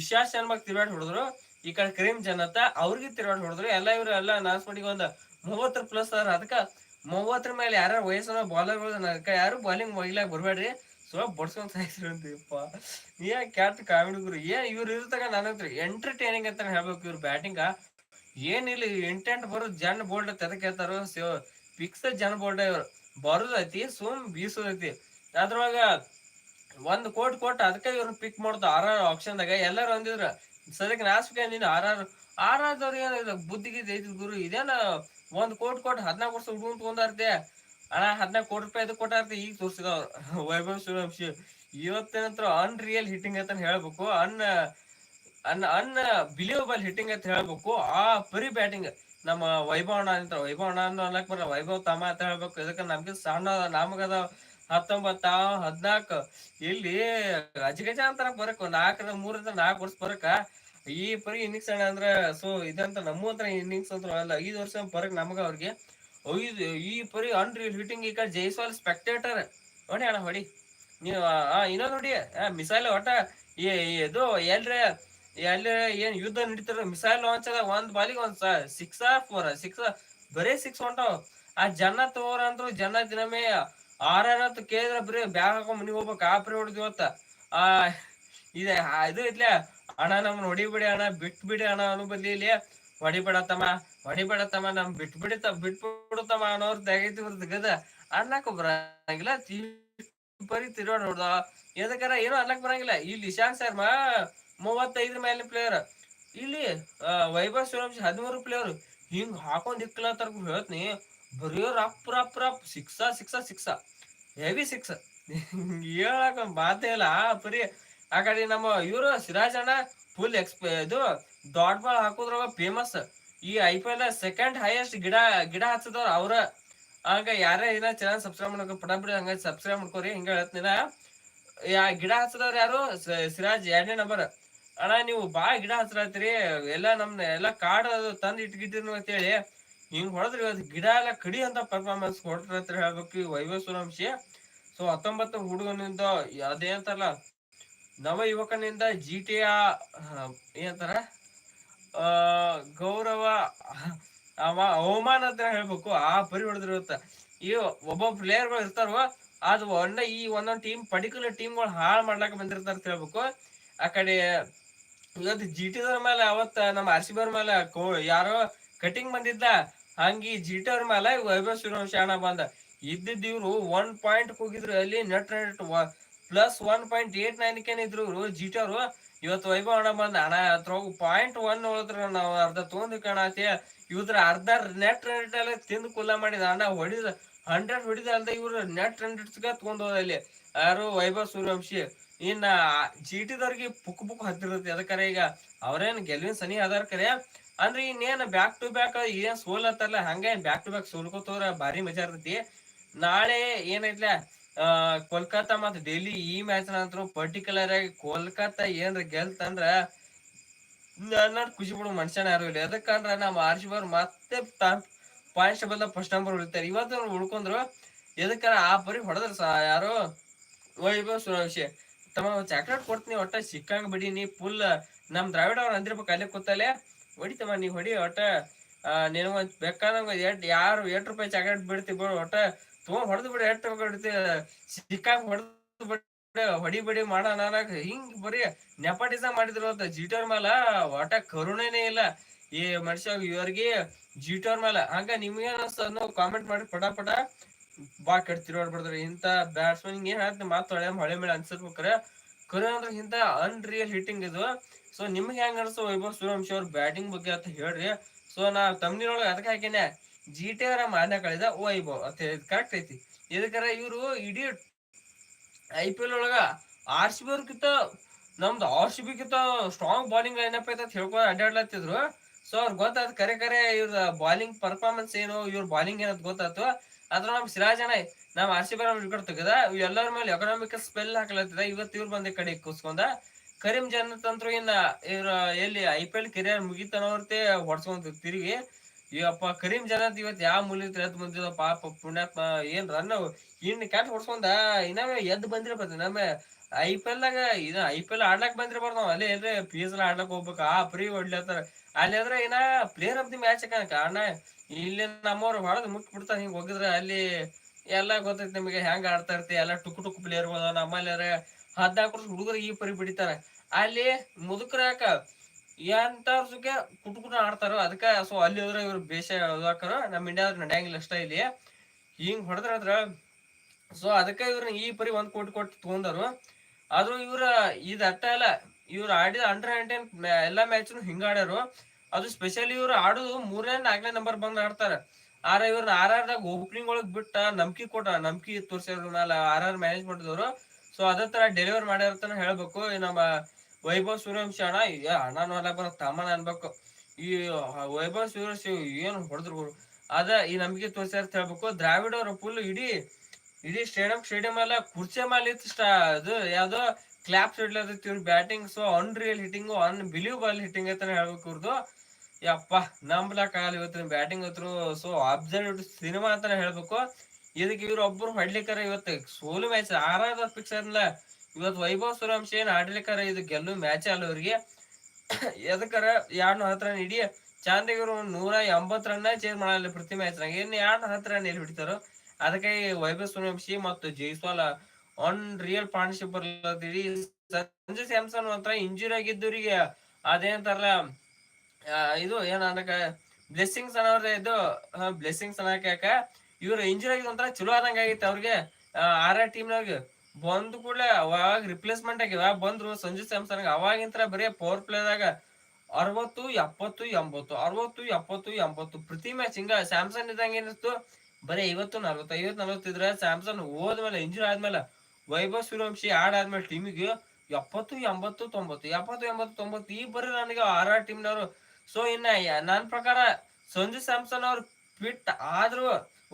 ಇಶಾ ಶರ್ಮಾಗ್ ತಿರುಗಾಡ್ ಹೊಡೆದ್ರು. ಈ ಕಡೆ ಕ್ರೀಮ್ ಜನತ ಅವ್ರಿಗೆ ತಿರುಗಾಡ್ ಹೊಡೆದ್ರು. ಎಲ್ಲ ಇವ್ರು ಎಲ್ಲ ಮಾಡಿ ಒಂದ್ ಮೂವತ್ತರ ಪ್ಲಸ್ ಅದ್ರ ಅದಕ್ಕ ಮೂವತ್ತರ ಮೇಲೆ ಯಾರ ವಯಸ್ಸಿನ ಬಾಲರ್ಗಳು ಯಾರು ಬಾಲಿಂಗ್ ಒಯ್ಲಾಕ್ ಬರ್ಬೇಡ್ರಿ ಸೊ ಬಡ್ಸ್ಕೊಂತ ಸಾಯ್ತಿರಂತೀಪ್ಪ ಏ ಕ್ಯಾಟ್ ಕಾಮಿಡಿ ಗುರು? ಏನ್ ಇವ್ರು ಇರ್ತಾಗ ನನ್ನ ಹತ್ರ ಎಂಟರ್ಟೈನಿಂಗ್ ಅಂತ ಹೇಳ್ಬೇಕು ಇವ್ರ ಬ್ಯಾಟಿಂಗ ಏನಿಲ್ಲ ಇಂಟೆಂಟ್ ಬರೋ ಜನ್ ಬೋಲ್ಡ್ ತೆದಕ್ ಹೇಳ್ತಾರೋ ಫಿಕ್ಸ್ ಜನ ಬೋಲ್ಡ್ ಬರೋದೈತಿ, ಸುಮ್ ಬೀಸೋದೈತಿ. ಅದ್ರೊಳಗ ಒಂದ್ ಕೋಟ್ ಕೊಟ್ಟು ಅದಕ್ಕೆ ಇವ್ರನ್ನ ಪಿಕ್ ಮಾಡ್ದು ಆರ್ ಆರ್ ಆಪ್ಷನ್ದಾಗ ಎಲ್ಲರೂ ಅಂದಿದ್ರ, ಸದ್ಯಕ್ಕೆ ನಾಸ್ಬಿಕ ನೀನು ಆರ್ ಆರ್ ಆರ್ ಆರ್ದವ್ರು ಏನ ಬುದ್ಧಿಗೆ ಐತಿ ಗುರು, ಇದೇನ ಒಂದ್ ಕೋಟ್ ಕೊಟ್ಟು ಹದಿನಾಲ್ಕು ವರ್ಷ ಹುಡುಗನ್ ತಗೊಂಡಾರ್ತೆ. ಅಣ್ಣ, ಹದಿನಾಲ್ಕು ಕೋಟಿ ರೂಪಾಯಿ ಇದು ಕೊಟ್ಟಾರ್ತೆ, ಈಗ ತೋರ್ಸಿದ ವೈಭವ್ ಸೂರ್ಯವಂಶಿ ಇವತ್ತೇನಂತರ ಅನ್ರಿಯಲ್ ಹಿಟ್ಟಿಂಗ್ ಅಂತ ಹೇಳ್ಬೇಕು. ಅನ್ ಅನ್ ಅನ್ ಬಿಲಿಯಬಲ್ ಹಿಟ್ಟಿಂಗ್ ಅಂತ ಹೇಳ್ಬೇಕು. ಆ ಪರಿ ಬ್ಯಾಟಿಂಗ್ ನಮ್ಮ ವೈಭವಣ ಅಂತ ವೈಭವಣ ಅನ್ನಕ್ ಬರ ವೈಭವ ತಮ್ಮ ಅಂತ ಹೇಳ್ಬೇಕು. ಇದಕ್ಕೆ ನಮ್ಗೆ ಸಣ್ಣ ನಮಗದ ಹತ್ತೊಂಬತ್ತ ಹದ್ನಾಲ್ಕು. ಇಲ್ಲಿ ಗಜಗಜ ಅಂತಾರ ಬರಕ್ ನಾಲ್ಕರ ಮೂರಿಂದ ನಾಲ್ಕು ವರ್ಷ ಬರಕ ಈ ಪರಿ ಇನ್ನಿಂಗ್ಸ್ ಅಣ್ಣ ಅಂದ್ರೆ ಸೊ ಇದಂತ ನಮ್ಮ ಹತ್ರ ಇನ್ನಿಂಗ್ಸ್ ಅಂತ ಅಲ್ಲ, ಐದು ವರ್ಷ ಬರಕ್ ನಮಗ ಅವ್ರಿಗೆ ಐದು, ಈ ಪರಿ ಅನ್ ಹಿಟಿಂಗ್ ಹಿಟ್ಟಿಂಗ್ ಈ ಕಡೆ ಜೈಸ್ವಾಲ್ ಸ್ಪೆಕ್ಟೇಟರ್ ನೋಡಿ ಅಣ್ಣ, ಹೊಡಿ. ನೀವು ಇನ್ನೊಂದ್ ನೋಡಿ ಮಿಸೈಲ್ ಒಟ್ಟ ಇದು ಎಲ್ರ ಎಲ್ಲಿ ಏನ್ ಯುದ್ಧ ನಡೀತಾರ? ಮಿಸೈಲ್ ಲಾಂಚ್ ಅದ, ಒಂದ್ ಬಾಲಿಗೆ ಒಂದ್ ಸಿಕ್ಸ್ ಫೋರ್ ಸಿಕ್ಸ್ ಬರೇ ಸಿಕ್ಸ್ ಹೊಂಟಾವ್. ಆ ಜನ ತಗೋರ ಅಂದ್ರು, ಜನ ದಿನಮೇ ಆರಾರತ್ ಕೇಳಿದ್ರ ಬರೀ ಬ್ಯಾಗ್ ಹಾಕೊಂಡ್ ಮನಿಗ್ ಹೋಗ್ಬೇಕು. ಆ ಪ್ರಿ ಹೊಡೆದ್ ಇವತ್ತ. ಆ, ಇದೆ ಇದು ಇತ್ಲೆ ಅಣ್ಣ ನಮ್ನ ಹೊಡಿಬಿಡಿ ಅಣ್ಣ, ಬಿಟ್ ಬಿಡಿ ಅಣ್ಣ ಅನ್ನೋ ಬದ್ಲಿ ಹೊಡಿಬೇಡತ್ತಮ್ಮ ಹೊಡಿಬೇಡತ್ತಮ್ಮ ನಮ್ ಬಿಟ್ ಬಿಡಿತ ಬಿಟ್ಬಿಡುತ್ತಮ್ಮ ಅನ್ನೋರ್ ತೆಗೈತಿ ಬರ್ತದ ಗದ. ಅನ್ನಕ್ ಬರಂಗಿಲ್ಲ ಬರೀ ತಿರುವಾಡ ನೋಡ್ದ. ಎದಕ್ಕಾರ ಏನೋ ಅನ್ನಕ್ ಬರಂಗಿಲ್ಲ. ಇಲ್ಲಿ ಇಶಾಂತ್ ಶರ್ಮಾ ಮೂವತ್ತೈದ್ರ ಮೇಲಿನ ಪ್ಲೇಯರ್ ಇಲ್ಲಿ ವೈಭವ್ ಸೂರ್ಯವಂಶಿ ಹದಿಮೂರು ಪ್ಲೇಯರ್ ಹಿಂಗ್ ಹಾಕೊಂಡ್ ಇಕ್ಲತ್ತಾರ ಹೇಳ್ತೀನಿ, ಬರೀ ರಪ್ ರಪ್ ರಪ್ six six six heavy six ಹೇಳಕ್ ಮಾತೇ ಇಲ್ಲ. ಬರೀ ಆ ನಮ್ಮ ಇವರು ಸಿರಾಜ್ ಅಣ್ಣ ಫುಲ್ ಎಕ್ಸ್ಪ ಇದು ಡಾಟ್ ಬಾಲ್ ಹಾಕೋದ್ರಾಗ ಫೇಮಸ್ ಈ I P L second highest ಗಿಡ ಗಿಡ ಹಚ್ಚದವ್ರ ಅವ್ರ. ಹಂಗ ಯಾರೇ ಏನ ಚಾನಲ್ ಸಬ್ಸ್ಕ್ರೈಬ್ ಮಾಡ್ಕೊ ಪಟ ಬಿಡಿ ಹಂಗ ಸಬ್ಸ್ಕ್ರೈಬ್ ಮಾಡ್ಕೋರಿ, ಹಿಂಗ ಹೇಳ್ತೀನಿ ಯಾ, ಗಿಡ ಹಚ್ಚದವ್ರ ಯಾರು? ಸಿರಾಜ್ ಎರಡನೇ ನಂಬರ್ ಅಣ್ಣ, ನೀವು ಬಾ ಗಿಡ ಹಚ್ಚರತ್ರಿ ಎಲ್ಲ ನಮ್ನ ಎಲ್ಲಾ ಕಾಡ್ ಅದು ತಂದ್ ಅಂತ ಅಂತೇಳಿ ಹಿಂಗ್ ಹೊಡೆದ್ರಿ ಇವತ್ತು. ಗಿಡ ಎಲ್ಲ ಕಡಿ ಅಂತ ಪರ್ಫಾರ್ಮೆನ್ಸ್ ಕೊಡ್ತಿರತ್ರ ಹೇಳ್ಬೇಕು ಈ ವೈಭವ್ ಸೂರ್ಯವಂಶಿ. ಸೊ ಹತ್ತೊಂಬತ್ತು ಹುಡುಗನಿಂದ ಅದೇ ಅಂತಾರಲ್ಲ, ನವ ಯುವಕನಿಂದ ಜಿ ಟಿ ಏನಂತಾರ ಆ ಗೌರವ, ಅವ ಅವಮಾನ ಅಂತ ಹೇಳ್ಬೇಕು, ಆ ಪರಿ ಹೊಡೆದಿರುತ್ತ ಈ ಒಬ್ಬ ಪ್ಲೇಯರ್ಗಳು ಇರ್ತಾರೋ ಅದು ಒಂದ ಈ ಒಂದೊಂದು ಟೀಮ್ ಪರ್ಟಿಕ್ಯುಲರ್ ಟೀಮ್ಗಳು ಹಾಳು ಮಾಡ್ಲಾಕ ಬಂದಿರ್ತಾರ ಅಂತ ಹೇಳ್ಬೇಕು. ಆ ಕಡೆ ಇವತ್ತು ಜಿ ಟಿ ಮೇಲೆ ಅವತ್ತ ನಮ್ಮ ಆರ್ ಸಿ ಬಿ ಅವ್ರ ಮೇಲೆ ಯಾರೋ ಕಟಿಂಗ್ ಬಂದಿದ್ದ, ಹಂಗಿ ಜಿ ಟಿ ಅವ್ರ ಮೇಲೆ ವೈಭವ್ ಸೂರ್ಯವಂಶಿ ಹಣ ಬಂದ. ಇದ್ದಿದ್ ಇವ್ರು ಒನ್ ಪಾಯಿಂಟ್ ಹೋಗಿದ್ರು ಅಲ್ಲಿ net rate plus one point eight ನೈನ್ಕೇನ್ ಇದ್ರು ಇವ್ರು ಜಿ ಟಿ ಅವರು. ಇವತ್ತು ವೈಭವ್ ಹಣ ಬಂದ, ಅಣ್ಣ ಅದ್ರ ಪಾಯಿಂಟ್ ಒನ್ ಹೋದ್ರ ನಾವು ಅರ್ಧ ತೊಗೊಂಡ್ ಕಾಣತಿ ಇವ್ರ ಅರ್ಧ ನೆಟ್ ರೇಟ್ ಅಲ್ಲಿ ತಿಂದು ಕುಲ್ಲ ಮಾಡಿದ. ಅಣ್ಣ ಹೊಡಿದ ಹಂಡ್ರೆಡ್ ಹೊಡಿದ ಅಲ್ದ ಇವ್ರು ನೆಟ್ ರೇಟ್ಸ್ಗ ತಗೊಂಡ್ ಹೋದ ಅಲ್ಲಿ ಯಾರು ವೈಭವ್ ಸೂರ್ಯವಂಶಿ ಇನ್ನ ಜಿ ಟಿದವ್ರಿಗೆ ಪುಕ್ ಪುಕ್ ಹತ್ತಿರುತ್ತೆ. ಅದಕ್ಕರೆ ಈಗ ಅವ್ರೇನ್ ಗೆಲ್ವಿನ್ ಸನಿ ಅದಾರ ಕರೆ. ಅಂದ್ರೆ ಇನ್ನೇನ್ ಬ್ಯಾಕ್ ಟು ಬ್ಯಾಕ್ ಏನ್ ಸೋಲತ್ತಾರಲ್ಲ ಹಂಗೆ ಬ್ಯಾಕ್ ಟು ಬ್ಯಾಕ್ ಸೋಲ್ಕೋತವ್ರ ಭಾರಿ ಮಜಾ ಇರ್ತೈತಿ. ನಾಳೆ ಏನೈತ್ಲ ಕೋಲ್ಕತ್ತಾ ಮತ್ ಡೆಲ್ಲಿ ಈ ಮ್ಯಾಚ್ ನಂತರ ಪರ್ಟಿಕ್ಯುಲರ್ ಆಗಿ ಕೋಲ್ಕತ್ತಾ ಏನ್ರ ಗೆಲ್ತಂದ್ರ ನನ್ನ ಖುಷಿ ಪಡೋ ಮನುಷ್ಯನ ಯಾರು ಇಲ್ಲ. ಅದಕ್ಕಂದ್ರ ನಮ್ಮ ಆರ್ ಬಾರ್ ಮತ್ತೆ ಪಾಯಿಂಟ್ ಬದಲ ಫಸ್ಟ್ ನಂಬರ್ ಉಳಿತಾರೆ. ಇವತ್ತು ಉಳ್ಕೊಂಡ್ರು ಎದಕ್ಕಾರ ಆ ಪರಿ ಹೊಡೆದ್ರ ಯಾರು. ವೈಭವ್ ಸೂರ್ಯವಂಶಿ ತಮ್ಮ ಚಾಕ್ಲೇಟ್ ಕೊಡ್ತೀನಿ, ಒಟ್ಟ ಸಿಕ್ಕಂಗ್ ಬಿಡಿ, ನೀ ಫುಲ್ ನಮ್ ದ್ರಾವಿಡ ಅವ್ರ ಅಂದಿರ್ಬೇಕು, ಅಲ್ಲೇ ಕೂತಲ್ಲೇ. ಹೊಡಿತಮ್ಮ ನೀ ಹೊಡಿ, ಒಟ್ಟ ನಿನಗ ಬೇಕಾದಂಗ ಎಟ್, ಯಾರು ಎಂಟು ರೂಪಾಯಿ ಚಾಕ್ಲೇಟ್ ಬಿಡ್ತಿ ಬಿಡು, ಒಟ್ಟ ತೋ ಹೊಡೆದು ಬಿಡಿ, ಎಟ್ ಬಿಡ್ತಿ ಸಿಕ್ಕಂಗ್ ಹೊಡೆದು ಬಿಡಿ, ಹೊಡಿ ಬಿಡಿ ಮಾಡ ನಾನಾಗ ಹಿಂಗ್ ಬರೀ ನೆಪಟಿಸಮ್ ಮಾಡಿದ್ರು ಅಂತ ಜಿಟೋರ್ ಮ್ಯಾಲ, ಒಟ್ಟ ಕರುಣೆನೇ ಇಲ್ಲ. ಈ ಮನುಷ್ಯ, ಇವ್ರಿಗೆ ಜಿಟೋರ್ ಮ್ಯಾಲ, ಹಂಗ ನಿಮ್ಗೆ ಅನ್ಸ್ತದ ಕಾಮೆಂಟ್ ಮಾಡಿ ಪಟ ಪಟ. ಬಾ ಕೆಟ್ಟ ತಿರುಗಾಡ್ಬಾರ್ದ್ರಿ ಇಂತ ಬ್ಯಾಟ್ಸ್ಮನ್ ಏನ್ ಹೇಳ್ತೀನಿ ಮಾತು ಹೊಳೆ ಹೊಳೆ ಮೇಲೆ ಅನ್ಸಿರ್ಬೇಕ್ರ, ಕರೆ ಅಂದ್ರೆ ಇಂತ ಅನ್ರಿಯಲ್ ಹಿಟ್ಟಿಂಗ್ ಇದು. ಸೊ ನಿಮ್ಗೆ ಹೆಂಗ್ ಅನ್ಸೋ ವೈಭವ್ ಸೂರ್ಯವಂಶಿ ಅವ್ರ ಬ್ಯಾಟಿಂಗ್ ಬಗ್ಗೆ ಅಂತ ಹೇಳ್ರಿ. ಸೊ ನಾ ತಮ್ನಿನೊಳಗೆ ಅದಕ್ಕೆ ಹಾಕಿನೆ ಜಿ ಟಿ ಅವರ ಮಾನ್ಯ ಕಳೆದ ವೈಭವ್ ಅಂತ ಹೇಳಿದ್ ಕರೆಕ್ಟ್ ಐತಿ. ಇದಕ್ಕರ ಇವರು ಇಡೀ ಐ ಪಿ ಎಲ್ ಒಳಗ ಆರ್ ಸಿ ಬಿ ಅವ್ರಕ್ಕಿಂತ ನಮ್ದು ಆರ್ ಸಿ ಬಿ ಕಿಂತ ಸ್ಟ್ರಾಂಗ್ ಬಾಲಿಂಗ್ ಏನಪ್ಪ ಐತೆ ಅಂತ ಹೇಳ್ಕೊಂಡು ಅಡ್ಡಾಡ್ಲತ್ತಿದ್ರು ಸೊ ಅವ್ರ ಗೊತ್ತಾದ ಕರೆ ಕರೆ ಇವ್ರ ಬಾಲಿಂಗ್ ಪರ್ಫಾರ್ಮೆನ್ಸ್ ಏನು, ಇವ್ರ ಬಾಲಿಂಗ್ ಏನಂತ ಗೊತ್ತಾಯ್ತು. ಅದ್ರ ನಮ್ ಸಿರಾಜ್ ಅಣ್ಣ ನಮ್ ಆರ್ ಸಿ ಬಿ ವಿಕೆಟ್ ತೆಗದ ಎಲ್ಲರ ಮೇಲೆ ಎಕನಾಮಿಕ್ ಸ್ಪೆಲ್ ಹಾಕ್ಲತ್ತಿದ ಇವತ್ತು ಇವ್ರ ಬಂದ ಕಡೆ ಕೂಸ್ಕೊಂಡ ಕರೀಂ ಜನ ತಂತ್ರ ಇನ್ನ ಇವ್ರ ಎಲ್ಲಿ ಐ ಪಿ ಎಲ್ ಕೆರಿಯರ್ ಮುಗಿತನವ್ರತೆ ಹೊಡ್ಸ್ಕೊಂತ ತಿರುಗಿ ಇವಪ್ಪ ಕರೀಂ ಜನ ಇವತ್ ಯಾವ ಮೂಲಿ ಎದ್ ಬಂದಿದ ಪಾಪ ಪುಣ್ಯಾತ್ಮ ಏನ್ ರನ್ ಇನ್ ಕ್ಯಾಟ್ ಹೊಡ್ಸ್ಕೊಂಡ ಇನ್ನೊಮ್ಮೆ ಎದ್ದು ಬಂದಿರ್ಬೇಕು ನಮ್ಮ ಐ ಪಿ ಎಲ್ ದಾಗ ಇದ ಐ ಪಿ ಎಲ್ ಆಡ್ಲಕ್ ಬಂದಿರ್ಬಾರ್ದು ನಾವ್. ಅಲ್ಲೇ ಎಲ್ರಿ ಪಿ ಎಸ್ ಆಡ್ಲಕ್ ಹೋಗ್ಬೇಕು. ಆ ಪ್ರೀ ಹೊಡ್ಲತ್ತಾರ ಅಲ್ಲಿ ಆದ್ರೆ ಏನ ಪ್ಲೇಯರ್ ಆಫ್ ದಿ ಮ್ಯಾಚ್ ಕಾರಣ ಇಲ್ಲಿ ನಮ್ಮವ್ರು ಹೊಡೆದ್ ಮುಟ್ ಬಿಡ್ತಾರ. ಹಿಂಗ್ ಹೋಗಿದ್ರ ಅಲ್ಲಿ ಎಲ್ಲಾ ಗೊತ್ತೈತಿ ನಿಮಗೆ ಹೆಂಗ್ ಆಡ್ತಾ ಇರ್ತಿ, ಎಲ್ಲಾ ಟುಕ್ ಟುಕ್ ಪ್ಲೇಯರ್ ನಮ್ಮಲ್ಲಿ ಹದ್ನಾಲ್ಕು ವರ್ಷ ಹುಡುಗರು ಈ ಪರಿ ಬಿಡಿತಾರ. ಅಲ್ಲಿ ಮುದುಕರಾಕ ಯಾಕ ಸುಖ ಕುಟುಕುಟ ಕುಟ್ ಕುಟ್ ಆಡ್ತಾರ ಅದಕ್ಕ ಸೊ ಅಲ್ಲಿ ಹೋದ್ರೆ ಇವ್ರು ಬೇಷ ಹಾಕಾರ ನಮ್ಮ ಇಂಡಿಯಾದ್ರ ನಡೆಯಂಗಿಲ್ಲ ಅಷ್ಟ ಇಲ್ಲಿ. ಹಿಂಗ್ ಹೊಡೆದ್ರ ಸೊ ಅದಕ್ಕೆ ಇವ್ರನ್ನ ಈ ಪರಿ ಒಂದ್ ಕೋಟಿ ಕೊಟ್ಟು ತಗೊಂಡರು. ಆದ್ರೂ ಇವ್ರ ಇದ್ ಅಟ್ಟ ಅಲ್ಲ, ಇವ್ರು ಆಡಿದ ಅಂಡರ್ ನೈನ್ಟೀನ್ ಎಲ್ಲಾ ಮ್ಯಾಚ್ ಹಿಂಗಾಡ್ಯಾರು ಅದು ಸ್ಪೆಷಲಿ ಇವ್ರು ಆಡೋದು ಮೂರನೇ ನಾಲ್ಕನೇ ನಂಬರ್ ಬಂದ್ ಆಡ್ತಾರ. ಆರ ಇವ್ರನ್ನ ಆರ್ ಆರ್ ದಾಗ ಓಪನಿಂಗ್ ಒಳಗ್ ಬಿಟ್ಟ ನಂಬಿಕೆ ಕೊಟ್ಟ, ನಂಬಿಕೆ ತೋರ್ಸ್ಯಾರ ಮೇಲೆ ಆರ್ ಆರ್ ಮ್ಯಾನೇಜ್ಮೆಂಟ್ ದವರು. ಸೊ ಅದೇ ತರ ಡೆಲಿವರ್ ಮಾಡ್ಯಾರ ಹೇಳ್ಬೇಕು. ನಮ್ಮ ವೈಭವ್ ಸೂರ್ಯವಂಶಿ ಅಣ್ಣ ಅಣ್ಣನೂ ಅಲ್ಲ ಬರೋ ತಮ್ಮನ ಅನ್ಬೇಕು. ಈ ವೈಭವ್ ಸೂರ್ಯವಂಶಿ ಏನು ಹೊಡೆದ್ರು ಅದ ಈ ನಂಬಿಕೆ ತೋರ್ಸ್ಯಾರ ಅಂತ ಹೇಳ್ಬೇಕು. ದ್ರಾವಿಡ್ ಅವರು ಫುಲ್ ಇಡೀ ಇಡೀ ಸ್ಟೇಡಿಯಂ ಸ್ಟೇಡಿಯಂ ಎಲ್ಲ ಕುರ್ಚಿ ಮೇಲೆ ಇತ್ತು ಅದು ಯಾವ್ದೋ ಕ್ಲಾಪ್ಸ್ ಇಡ್ಲತ್ತಿತ್ತು ಇವ್ರ batting so unreal hitting unbelievable hitting ಅಂತಾನೆ ಹೇಳ್ಬೇಕು ಇವ್ರದ್ದು ಯಪ್ಪ ನಂಬ್ಲಕ್ ಆಗಲ್ಲ ಇವತ್ತಿನ ಬ್ಯಾಟಿಂಗ್ ಹತ್ರ. ಸೊ ಅಬ್ಸರ್ವ್ ಸಿನಿಮಾ ಅಂತಾನೆ ಹೇಳ್ಬೇಕು. ಇದಕ್ಕೆ ಇವ್ರು ಒಬ್ರು ಹೊಡ್ಲಿಕ್ಕಾರ ಇವತ್ತು ಸೋಲು ಮ್ಯಾಚ್ ಆರಾದ ಪಿಕ್ಚರ್ ಅಲ್ಲ ಇವತ್ತು ವೈಭವ್ ಸುರಾಂಶ ಏನ್ ಆಡ್ಲಿಕ್ಕಾರ ಇದು ಗೆಲ್ಲು ಮ್ಯಾಚ್ ಅಲ್ಲ ಅವ್ರಿಗೆ. ಎದಕ್ಕಾರ ಎರಡ್ ಹತ್ರ ಇಡೀ. ಚಾಂದಿಗೆ ಇವರು ನೂರ ಎಂಬತ್ ರನ್ ಚೇಂಜ್ ಮಾಡಲ್ಲ ಪ್ರತಿ ಮ್ಯಾಚ್ ನಾಗ ಏನ್ ಎರಡ್ ಹತ್ತು ರನ್ ಎಲ್ಲಿ ಹಿಡಿತಾರೋ ಅದಕ್ಕೆ ವೈಭವ್ ಸೂರ್ಯವಂಶಿ ಮತ್ತು ಜೈಸ್ವಾಲ ಆನ್ ರಿಯಲ್ ಪಾರ್ಟ್ನರ್ಶಿಪ್ ಬರ್ಲತ್ತೀರಿ ಸಂಜು ಸ್ಯಾಮ್ಸನ್ ಒಂಥರ ಇಂಜುರಿ ಆಗಿದ್ದವರಿಗೆ. ಅದೇಂತಾರಲ್ಲ ಇದು ಏನ ಅನ್ನಕ? ಬ್ಲೆಸ್ಸಿಂಗ್ಸ್ ಅನ್ನೋರ್ ಇದು ಬ್ಲೆಸ್ಸಿಂಗ್ಸ್ ಅನ್ನಕ ಇವ್ರ ಇಂಜುರಿ ಆಗಿದ್ ಒಂಥರ ಚಲೋ ಆದಂಗ ಆಗಿತ್ತು ಅವ್ರಿಗೆ. ಆರ್ ಆರ್ ಟೀಮ್ನಾಗ ಬಂದ್ ಕೂಡಲೇ ಅವಾಗ ರಿಪ್ಲೇಸ್ಮೆಂಟ್ ಆಗಿವ. ಬಂದ್ರು ಸಂಜು ಸ್ಯಾಮ್ಸನ್ ಅವಾಗಿಂತರ ಬರೀ ಪವರ್ ಪ್ಲೇದಾಗ ಅರವತ್ತು, ಎಪ್ಪತ್ತು, ಎಂಬತ್ತು, ಅರವತ್ತು, ಎಪ್ಪತ್ತು, ಎಂಬತ್ತು. ಪ್ರತಿ ಮ್ಯಾಚ್ ಹಿಂಗ ಸ್ಯಾಮ್ಸನ್ ಇದ್ದಂಗ ಏನಿತ್ತು? ಬರೀ ಐವತ್ತು ನಲ್ವತ್ತು ಐವತ್ತು ನಲ್ವತ್ತಿದ್ರೆ ಸ್ಯಾಮ್ಸನ್ ಹೋದ್ಮೇಲೆ ಇಂಜುರಿ ಆದ್ಮೇಲೆ ವೈಭವ್ ಸೂರ್ಯವಂಶಿ ಆದ್ಮೇಲೆ ಟೀಮಿಗೆ ಎಪ್ಪತ್ತು, ಎಂಬತ್ತು, ತೊಂಬತ್ತು, ಎಪ್ಪತ್ತು, ಎಂಬತ್ತು, ತೊಂಬತ್ತು. ಈ ಬರೀ ನನಗೆ ಆರ್ ಆರ್ ಟೀಮ್ನವರು ಸೊ ಇನ್ನ ನನ್ನ ಪ್ರಕಾರ ಸಂಜು ಸ್ಯಾಮ್ಸನ್ ಅವ್ರು ಫಿಟ್ ಆದ್ರೂ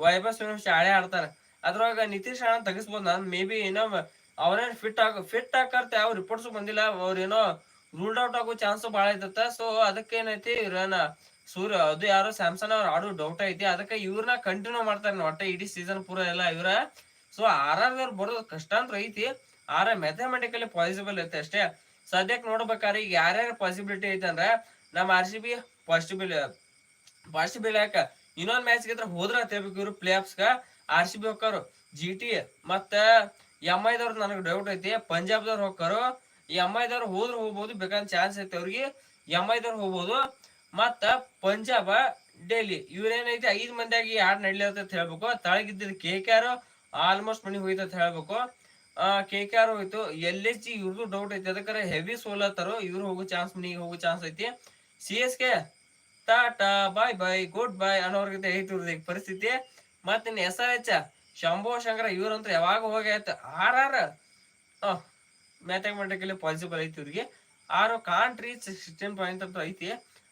ವೈಭವ್ ಶಾಳೆ ಆಡ್ತಾರೆ. ಅದ್ರೊಳಗ ನಿತೀಶ್ ರಾಣಾ ತೆಗಿಸ್ಬೋದು ನಾನು. ಮೇ ಬಿ ಏನೋ ಅವ್ರೇನ್ ಫಿಟ್ ಆಗ ಫಿಟ್ ಆಕರ್ತ ಯಾವ ರಿಪೋರ್ಟ್ಸ್ ಬಂದಿಲ್ಲ. ಅವ್ರೇನೋ ರೂಲ್ಡ್ ಔಟ್ ಆಗೋ ಚಾನ್ಸ್ ಭಾಳ ಐತತ್ತ ಸೊ ಅದಕ್ಕೆ ಏನೈತಿ ಇವ್ರನ್ನ ಸೂರ್ಯ ಅದು ಯಾರೋ ಸ್ಯಾಮ್ಸನ್ ಅವ್ರ ಆಡೋ ಡೌಟ್ ಐತಿ. ಅದಕ್ಕೆ ಇವ್ರನ್ನ ಕಂಟಿನ್ಯೂ ಮಾಡ್ತಾರೆ ಒಟ್ಟ ಇಡೀ ಸೀಸನ್ ಪೂರ ಎಲ್ಲ ಇವ್ರ. ಸೊ ಆರ್ ಆರ್ ಅವ್ರು ಬರೋದು ಕಷ್ಟ ಅಂತ ಐತಿ. ಆರ ಮ್ಯಾಥಮೆಟಿಕಲಿ ಪಾಸಿಬಲ್ ಐತೆ ಅಷ್ಟೇ. ಸದ್ಯಕ್ಕೆ ನೋಡ್ಬೇಕಾದ್ರೆ ಈಗ ಯಾರ್ಯಾರ ಪಾಸಿಬಿಲಿಟಿ ಐತೆ ಅಂದ್ರೆ ನಮ್ಮ R C B possible possible ಯಾಕ? ಇನ್ನೊಂದ್ ಮ್ಯಾಚ್ ಗೆದ್ರ ಹೋದ್ರ ಅಂತ ಹೇಳ್ಬೇಕು ಇವ್ರು ಪ್ಲೇ ಆಫ್ಸ್ಗ ಆರ್ ಸಿ ಬಿ ಹೋಗ್ತಾರು ಜಿ ಟಿ ಮತ್ತ ಎಂ ದವ್ರ ನನಗೆ ಡೌಟ್ ಐತಿ. ಪಂಜಾಬ್ದವ್ರು ಹೋಗ್ತಾರು ಎಂ ಐದವ್ರು ಹೋದ್ರು ಹೋಗ್ಬೋದು ಬೇಕಂತ ಚಾನ್ಸ್ ಐತಿ ಅವ್ರಿಗೆ. ಎಂ ಐದವ್ರು ಹೋಗ್ಬೋದು. ಮತ್ತ ಪಂಜಾಬ ಡೆಲ್ಲಿ ಇವ್ರೇನೈತಿ? ಐದ್ ಮಂದಿಯಾಗಿ ಯಾರು ನಡ್ಲಿತ್ತ ಅಂತ ಹೇಳ್ಬೇಕು. ತಳಗಿದ್ದ ಕೆ ಕೆ ಆರ್ ಆಲ್ಮೋಸ್ಟ್ ಮನಿ ಹೋಯ್ತು ಅಂತ ಹೇಳ್ಬೇಕು. ಕೆ ಕೆ ಆರ್ ಹೋಯ್ತು. ಎಲ್ ಎಸ್ ಜಿ ಇವ್ರದ್ದು ಡೌಟ್ ಐತಿ. ಅದಕ್ಕೆ ಹೆವಿ ಸೋಲತ್ತಾರೋ ಇವ್ರು ಹೋಗೋ ಚಾನ್ಸ್ ಮನಿಗೆ ಹೋಗೋ ಚಾನ್ಸ್ ಐತಿ. C S K tata, bye bye, good bye ಅನ್ನೋರ್ಗಿಂತ ಐತಿ ಪರಿಸ್ಥಿತಿ. ಮತ್ತೆ ಇನ್ನು S R H Shambho Shankara ಇವ್ರಂತೂ ಯಾವಾಗ ಹೋಗ್ಯಾಯ್ತು ಆರ್ ಆರ್ ಮ್ಯಾಥಮೆಟಿಕಲಿ ಪಾಸಿಬಲ್ ಐತಿ ಇವ್ರಿಗೆ. ಆರು ಕಾಂಟ್ ರೀಚ್ ಸಿಕ್ಸ್ಟೀನ್ ಪಾಯಿಂಟ್ ಅಂತ ಐತಿ.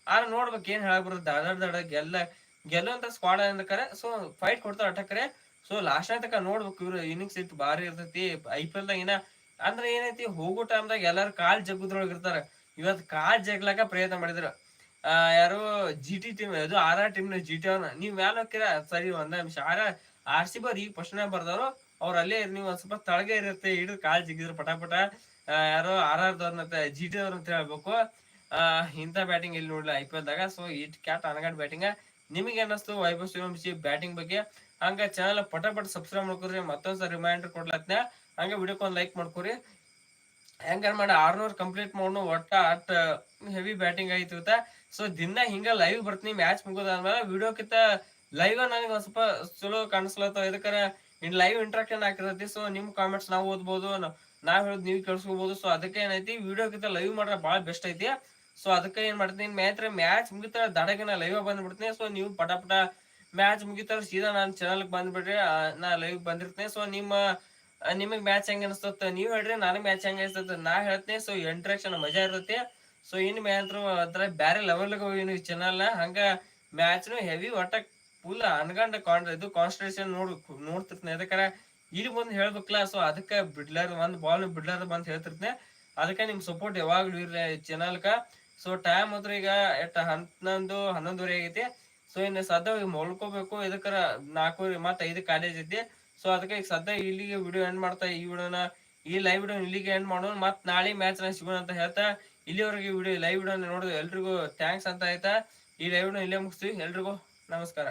ಆರು ನೋಡ್ಬೇಕು ಏನ್ ಹೇಳಕ್ ಬರುತ್ತೆ ದಡ ದಡ ಗೆಲ್ಲ, ಗೆಲ್ಲುವಂತ ಸ್ಕ್ವಾಡ್ ಅಂದಕರೆ ಸೊ ಫೈಟ್ ಕೊಡ್ತಾರೆ ಅಟಕರೆ ಸೊ ಲಾಸ್ಟ್ ತನಕ ನೋಡ್ಬೇಕು ಇವ್ರು ಇನ್ನಿಂಗ್ಸ್ ಇತ್ತು, ಭಾರಿ ಇರ್ತೈತಿ. ಐ ಪಿ ಎಲ್ ದಾಗ ಏನ ಅಂದ್ರೆ ಏನೈತಿ, ಹೋಗೋ ಟೈಮ್ದಾಗ ಎಲ್ಲಾರು ಕಾಲ್ ಜಗ್ಗುದ್ರೊಳಗೆ ಇರ್ತಾರ. ಇವತ್ ಕಾಲ್ ಜಗ್ಲಾಕ ಪ್ರಯತ್ನ ಮಾಡಿದ್ರು. ಯಾರು ಜಿ ಟಿ ಟೀಮ್ ಅದು R R team G T ಅವ್ರನ್ನ ನೀವ್ ಮ್ಯಾಲ ಹೋಗ್ತೀರ? ಸರಿ, ಒಂದ್ ನಿಮಿಷ. ಆರ್ ಆರ್ ಸಿ ಬರ್ ಈಗ ಫಸ್ಟ್ ಬರ್ದವ್ರು. ಅವ್ರು ಅಲ್ಲೇ ನೀವು ಒಂದ್ ಸ್ವಲ್ಪ ತಳಗೆ ಇರುತ್ತೆ, ಹಿಡಿದು ಕಾಲ್ ಜಿಗಿದ್ರು ಪಟಾಪಟ. ಪಟ ಯಾರೋ ಆರ್ ಆರ್ ದವ್ರನ್ನ ಜಿ ಟಿ ಅವ್ರ ಅಂತ ಹೇಳ್ಬೇಕು. ಇಂಥ ಬ್ಯಾಟಿಂಗ್ ಇಲ್ಲಿ ನೋಡ್ಲಿ ಐ ಪಿ ಎಲ್ ದಾಗ. ಸೊ ಇಟ್ ಕ್ಯಾಟ್ ಅನಗಾಡ್ ಬ್ಯಾಟಿಂಗ್ ನಿಮಗೆ ಅನ್ನಿಸ್ತು ವೈಭವ್ ಸೂರ್ಯವಂಶಿ ಬ್ಯಾಟಿಂಗ್ ಬಗ್ಗೆ? ಹಂಗ ಚಾನಲ್ ಪಟ ಪಟ ಸಬ್ಸ್ಕ್ರೈಬ್ ಮಾಡ್ಕೊರಿ ಮತ್ತೊಂದ್ಸರಿ ರಿಮೈಂಡರ್ ಕೊಡ್ಲತ್ನ ಹಂಗ ವಿಡಿಯೋಕ್ ಒಂದ್ ಲೈಕ್ ಮಾಡ್ಕೊರಿ. ಹೆಂಗಾರ ಮಾಡಿ ಆರ್ನೂರ್ ಕಂಪ್ಲೀಟ್ ಮಾಡೋಣ ಒಟ್ಟ ಅಟ್ ಹೆವಿ ಬ್ಯಾಟಿಂಗ್ ಆಯ್ತು ಸೊ ದಿನ ಹಿಂಗ ಲೈವ್ ಬರ್ತೀನಿ ಮ್ಯಾಚ್ ಮುಗೋದಾದ್ಮೇಲೆ ವಿಡಿಯೋಕ್ಕಿಂತ ಲೈವ್ ನನಗೆ ಒಂದ್ ಸ್ವಲ್ಪ ಚಲೋ ಕಾಣಿಸ್ಲತ್ತ ಇದಕ್ಕರ ಇನ್ ಲೈವ್ ಇಂಟ್ರಾಕ್ಷನ್ ಆಗಿರತಿ ಸೊ ನಿಮ್ ಕಾಮೆಂಟ್ಸ್ ನಾವು ಓದ್ಬೋದು. ನಾವ್ ಹೇಳೋದು ನೀವು ಕೇಳಿಸ್ಕೋಬಹುದು ಸೊ ಅದಕ್ಕೆ ಏನೈತಿ, ವಿಡಿಯೋಕ್ಕಿಂತ ಲೈವ್ ಮಾಡ್ರೆ ಭಾಳ ಬೆಸ್ಟ್ ಐತಿ. ಸೊ ಅದಕ್ಕೆ ಏನ್ ಮಾಡ್ತೀನಿ ಮ್ಯಾಚ್ ಮ್ಯಾಚ್ ಮುಗಿತ ದಡಗ ನಾ ಲೈವ್ ಬಂದ್ಬಿಡ್ತೀನಿ. ಸೊ ನೀವು ಪಟ ಪಟ ಮ್ಯಾಚ್ ಮುಗಿತಾರ ಸೀದಾ ನಾನು ಚಾನಲ್ಗೆ ಬಂದ್ಬಿಡ್ರಿ. ನಾ ಲೈವ್ ಬಂದಿರ್ತೀನಿ. ಸೊ ನಿಮ್ಮ ನಿಮಗ್ ಮ್ಯಾಚ್ ಹೆಂಗ ಅನ್ಸ್ತತ್ ನೀವ್ ಹೇಳ್ರಿ ನನಗ್ ಮ್ಯಾಚ್ ಹೆಂಗ ಅನ್ಸ್ತತ್ ನಾ ಹೇಳ್ತೇನೆ ಸೊ ಇಂಟ್ರಾಕ್ಷನ್ ಮಜಾ ಇರುತ್ತೆ. ಸೊ ಇನ್ ಮ್ಯಾಚ್ ಅದ್ರ ಬ್ಯಾರೆ ಲೆವೆಲ್ ಹೋಗಿನ ಚಾನಲ್ ಹಂಗ ಮ್ಯಾಚ್ನು ಹೆವಿ ಒಟ್ಟ ಫುಲ್ ಅನ್ಗಂಡ ಕಾನ್ ಇದು ಕಾನ್ಸಂಟ್ರೇಷನ್ ನೋಡ್ ನೋಡ್ತಿರ್ತೇನೆ. ಅದಕ್ಕಾರ ಇಲ್ಲಿ ಬಂದು ಹೇಳ್ಬೇಕಲ್ಲ ಸೊ ಅದಕ್ಕೆ ಬಿಡ್ಲಾರ ಒಂದ್ ಬಾಲ್ ಬಿಡ್ಲಾರ ಬಂದ್ ಹೇಳ್ತಿರ್ತೇನೆ. ಅದಕ್ಕೆ ನಿಮ್ ಸಪೋರ್ಟ್ ಯಾವಾಗ್ಲೂ ಇರ್ಲಿ ಚಾನಲ್ಕ ಸೊ ಟೈಮ್ ಮಾತ್ರ ಈಗ ಎಟ್ ಹನ್ನೊಂದು ಹನ್ನೊಂದುವರೆ ಆಗೈತಿ. ಸೊ ಇನ್ನು ಸದ್ಯ ಮಲ್ಕೋಬೇಕು ಇದಕ್ಕರ ನಾಲ್ಕೂವರೆ ಮತ್ತೆ ಐದು ಕಾಲೇಜ್ ಐತಿ. ಸೊ ಅದಕ್ಕೆ ಸದ್ಯ ಇಲ್ಲಿಗೆ ವಿಡಿಯೋ ಎಂಡ್ ಮಾಡ್ತಾ ಈ ವಿಡಿಯೋನ, ಈ ಲೈವ್ ವಿಡಿಯೋ ಇಲ್ಲಿಗೆ ಎಂಡ್ ಮಾಡೋಣ. ಮತ್ತೆ ನಾಳೆ ಮ್ಯಾಚ್ನ ಸಿಗೋಣ ಅಂತ ಹೇಳ್ತಾ, ಇಲ್ಲಿವರೆಗೆ ವಿಡಿಯೋ ಲೈವ್ ವಿಡಿಯೋ ನೋಡಿದ್ರು ಎಲ್ರಿಗೂ ಥ್ಯಾಂಕ್ಸ್ ಅಂತ ಆಯ್ತಾ ಈ ಲೈವ್ ವಿಡಿಯೋ ಇಲ್ಲೇ ಮುಗಿಸ್ತೀವಿ. ಎಲ್ರಿಗೂ ನಮಸ್ಕಾರ.